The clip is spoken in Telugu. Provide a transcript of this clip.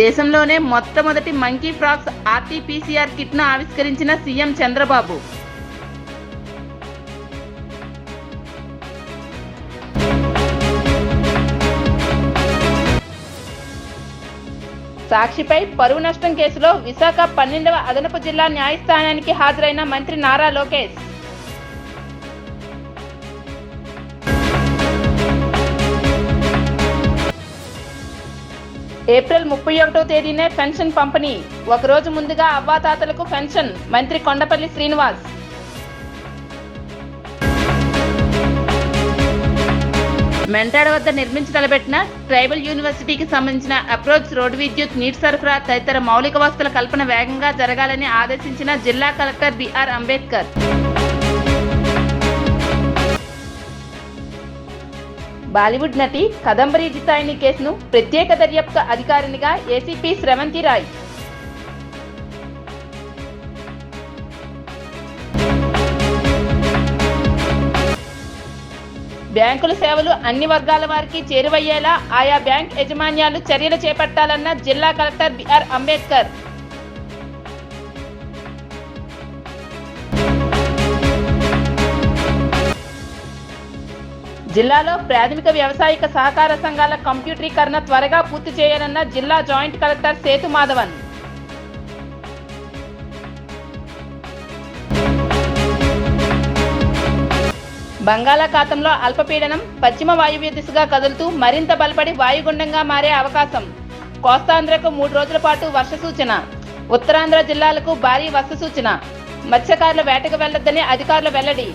దేశంలోనే మొట్టమొదటి మంకీ ఫ్రాక్స్ ఆర్టీపీసీఆర్ కిట్ను ఆవిష్కరించిన సీఎం చంద్రబాబు. సాక్షిపై పరువు నష్టం కేసులో విశాఖ పన్నెండవ అదనపు జిల్లా న్యాయస్థానానికి హాజరైన మంత్రి నారా లోకేష్. ఏప్రిల్ ముప్పై ఒకటో తేదీనే పెన్షన్ పంపిణీ. ఒకరోజు ముందుగా అవ్వాతాతలకు పెన్షన్. మంత్రి కొండపల్లి శ్రీనివాస్. మెంటాడ వద్ద నిర్మించి తలబెట్టిన ట్రైబల్ యూనివర్సిటీకి సంబంధించిన అప్రోచ్ రోడ్డు విద్యుత్ నీటి సరఫరా తదితర మౌలిక వసతుల కల్పన వేగంగా జరగాలని ఆదేశించిన జిల్లా కలెక్టర్ బిఆర్ అంబేద్కర్. బాలీవుడ్ నటి కదంబరి జితాయిని కేసును ప్రత్యేక దర్యాప్తు అధికారినిగా ఏసీపీ స్రవంతి రాయ్. బ్యాంకుల సేవలు అన్ని వర్గాల వారికి చేరువయ్యేలా ఆయా బ్యాంక్ యాజమాన్యాలు చర్యలు చేపట్టాలన్న జిల్లా కలెక్టర్ బిఆర్ అంబేద్కర్. జిల్లాలో ప్రాథమిక వ్యవసాయక సహకార సంఘాల కంప్యూటరీకరణ త్వరగా పూర్తి చేయాలన్న జిల్లా జాయింట్ కలెక్టర్ సేతు మాధవన్. బంగాళాఖాతంలో అల్పపీడనం పశ్చిమ వాయువ్య దిశగా కదులుతూ మరింత బలపడి వాయుగుండంగా మారే అవకాశం. కోస్తాంధ్రకు మూడు రోజుల పాటు వర్ష సూచన. ఉత్తరాంధ్ర జిల్లాలకు భారీ వర్ష సూచన. మత్స్యకారుల వేటకు వెళ్ళొద్దని అధికారులు వెల్లడి.